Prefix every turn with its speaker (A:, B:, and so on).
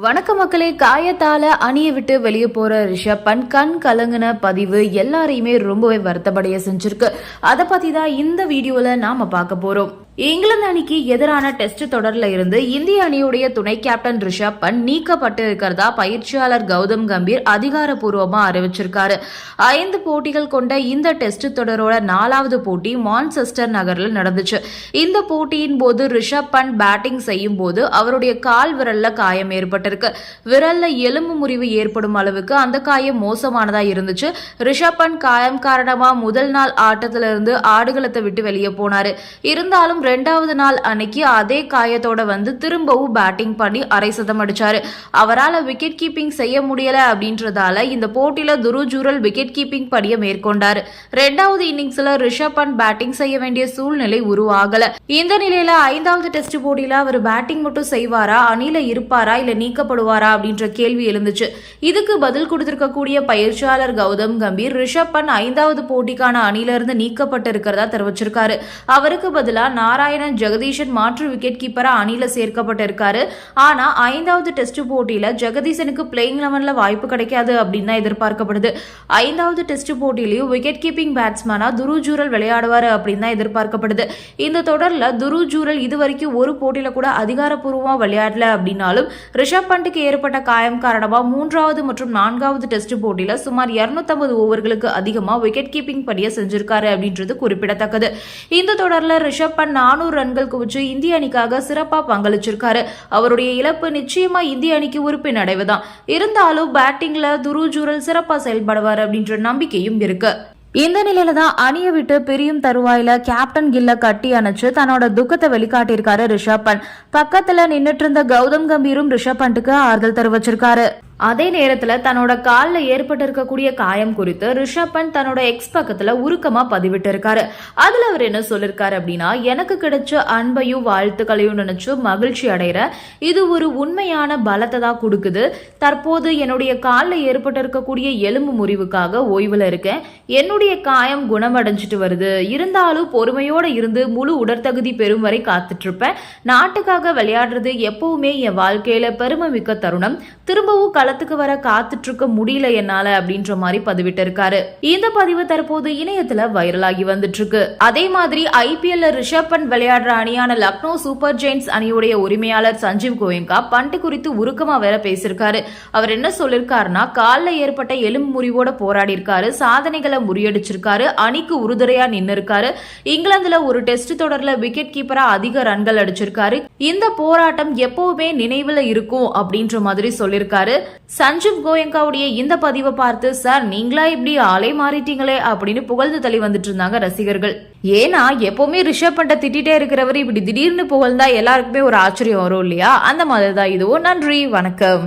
A: வணக்க மக்களே காயத்தால அணிய விட்டு வெளியே போற ரிஷப் பண்ட் கண் கலங்கின பதிவு எல்லாரையுமே ரொம்பவே வருத்தப்படைய செஞ்சிருக்கு. அதை பத்தி தான் இந்த வீடியோல நாம பார்க்க போறோம். இங்கிலாந்து அணிக்கு எதிரான டெஸ்ட் தொடரில் இருந்து இந்திய அணியுடைய துணை கேப்டன் ரிஷப் பண்ட் நீக்கப்பட்டு இருக்கிறதா பயிற்சியாளர் கௌதம் கம்பீர் அதிகாரப்பூர்வமா அறிவிச்சிருக்காரு. ஐந்து போட்டிகள் கொண்ட இந்த டெஸ்ட் தொடரோட நாலாவது போட்டி மான்செஸ்டர் நகரில் நடந்துச்சு. இந்த போட்டியின் போது ரிஷப் பண்ட் பேட்டிங் செய்யும் போது அவருடைய கால் விரல்ல காயம் ஏற்பட்டிருக்கு. விரல்ல எலும்பு முறிவு ஏற்படும் அளவுக்கு அந்த காயம் மோசமானதா இருந்துச்சு. ரிஷப் பண்ட் காயம் காரணமா முதல் நாள் ஆட்டத்திலிருந்து ஆடுகளத்தை விட்டு வெளியே போனாரு. இருந்தாலும் ரெண்டாவது நாள் அன்னைக்கு அதே காயத்தோட வந்து திரும்பவும் பேட்டிங் பண்ணி அரை சதம் அடிச்சாரு. அவரால் விக்கெட் கீப்பிங் செய்ய முடியல அப்படின்றதால இந்த போட்டியில துருஜூரல் விக்கெட் கீப்பிங் படியை மேற்கொண்டார். ரெண்டாவது இன்னிங்ஸ்ல ரிஷப் பண்ட் பேட்டிங் செய்ய வேண்டிய சூழ்நிலை உருவாகல. இந்த நிலையில ஐந்தாவது டெஸ்ட் போட்டியில அவர் பேட்டிங் மட்டும் செய்வாரா? அணில இருப்பாரா? இல்ல நீக்கப்படுவாரா? அப்படின்ற கேள்வி எழுந்துச்சு. இதுக்கு பதில் கொடுத்திருக்கக்கூடிய பயிற்சியாளர் கௌதம் கம்பீர் ரிஷப் பண்ட் ஐந்தாவது போட்டிக்கான அணில இருந்து நீக்கப்பட்டு இருக்கிறதா தெரிவிச்சிருக்காரு. அவருக்கு பதிலா நாராயணன் ஜெகதீஷன் மாற்று விக்கெட் கீப்பரா அணில சேர்க்கப்பட்டிருக்காரு. ஆனா ஐந்தாவது டெஸ்ட் போட்டியில ஜெகதீசனுக்கு பிளேயிங் லெவன்ல வாய்ப்பு கிடைக்காது அப்படின்னு தான் எதிர்பார்க்கப்படுது. ஐந்தாவது டெஸ்ட் போட்டியிலையும் விக்கெட் கீப்பிங் பேட்ஸ்மேனா துருஜூரல் விளையாடுவாரு அப்படின்னு தான் எதிர்பார்க்கப்படுது. இந்த தொடர்ல துருஜூரல் இதுவரைக்கும் ஒரு போட்டியில கூட அதிகாரப்பூர்வமா விளையாடல அப்படின்னாலும் ரிஷப் பண்ட்டுக்கு ஏற்பட்ட காயம் காரணமா மூன்றாவது மற்றும் நான்காவது டெஸ்ட் போட்டியில சுமார் 250 ஓவர்களுக்கு அதிகமா விக்கெட் கீப்பிங் பணியை செஞ்சிருக்காரு அப்படின்றது குறிப்பிடத்தக்கது. இந்த தொடர்ல ரிஷப் பண்ட் நானூறு ரன்கள் குவிச்சு இந்திய அணிக்காக சிறப்பாக பங்களிச்சிருக்காரு. அவருடைய இழப்பு நிச்சயமா இந்திய அணிக்கு உறுப்பின் அடைவுதான். இருந்தாலும் பேட்டிங்ல துருஜூரல் சிறப்பா செயல்படுவார் அப்படின்ற நம்பிக்கையும் இருக்கு. இந்த நிலையில தான் அணியை விட்டு பிரியும் தருவாயில கேப்டன் கில்ல கட்டி அணைச்சு தன்னோட துக்கத்தை வெளிக்காட்டியிருக்காரு ரிஷப் பண்ட் பக்கத்துல நின்னுட்டு இருந்த கௌதம் கம்பீரும் ரிஷப் பண்ட்டுக்கு ஆறுதல் தெரிவிச்சிருக்காரு. அதே நேரத்துல தன்னோட காலில் ஏற்பட்டு இருக்கக்கூடிய காயம் குறித்து ரிஷப் பண்ட் தன்னோட எக்ஸ் பக்கத்துல உருக்கமா பதிவிட்டு இருக்காரு அதுல அவர் என்ன சொல்லிருக்காரு அப்படின்னா எனக்கு கிடைச்ச அன்பையும் வாழ்த்துக்களையும் நினைச்சு மகிழ்ச்சி அடைகிற இது ஒரு உண்மையான பலத்தை தான் கொடுக்குது. தற்போது என்னுடைய காலில் ஏற்பட்டு இருக்கக்கூடிய எலும்பு முறிவுக்காக ஓய்வுல இருக்கேன். என்னுடைய காயம் குணமடைஞ்சிட்டு வருது. இருந்தாலும் பொறுமையோட இருந்து முழு உடற்தகுதி பெறும் வரை காத்துட்டு இருப்பேன் நாட்டுக்காக விளையாடுறது எப்பவுமே என் வாழ்க்கையில பெருமை மிக்க தருணம். திரும்பவும் களத்துக்கு வர காத்துட்டு இருக்க முடியல என்னால அப்படின்ற மாதிரி பதிவிட்டிருக்காரு. இந்த பதிவு தற்போது இணையத்துல வைரலாகி வந்துட்டு இருக்கு அதே மாதிரி ஐபிஎல்ல ரிஷப் பண்ட் விளையாடுற அணியான லக்னோ சூப்பர் ஜெயின்ஸ் அணியுடைய உரிமையாளர் சஞ்சீவ் கோயங்கா பண்ட் குறித்து உருக்கமா வேற பேசியிருக்காரு. அவர் என்ன சொல்லிருக்காருன்னா காலில் ஏற்பட்ட எலும்பு முறிவோட போராடி இருக்காரு சாதனைகளை முறியடிச்சிருக்காரு. அணிக்கு உறுதுறையா நின்னு இருக்காரு இங்கிலாந்துல ஒரு டெஸ்ட் தொடர்ல விக்கெட் கீப்பரா அதிக ரன்கள் அடிச்சிருக்காரு. இந்த போராட்டம் எப்பவுமே நினைவுல இருக்கும் அப்படின்ற மாதிரி சொல்லியிருக்காரு. சஞ்சீவ் கோயங்காவுடைய இந்த பதிவை பார்த்து சார் நீங்களா இப்படி ஆளே மாறிட்டீங்களே அப்படின்னு புகழ்ந்து தள்ளி வந்துட்டு இருந்தாங்க ரசிகர்கள். ஏன்னா எப்பவுமே ரிஷப் பண்ட திட்டிட்டே இருக்கிறவர் இப்படி திடீர்னு புகழ்ந்தா எல்லாருக்குமே ஒரு ஆச்சரியம் வரும் இல்லையா? அந்த மாதிரி தான் இதுவும் நன்றி. வணக்கம்.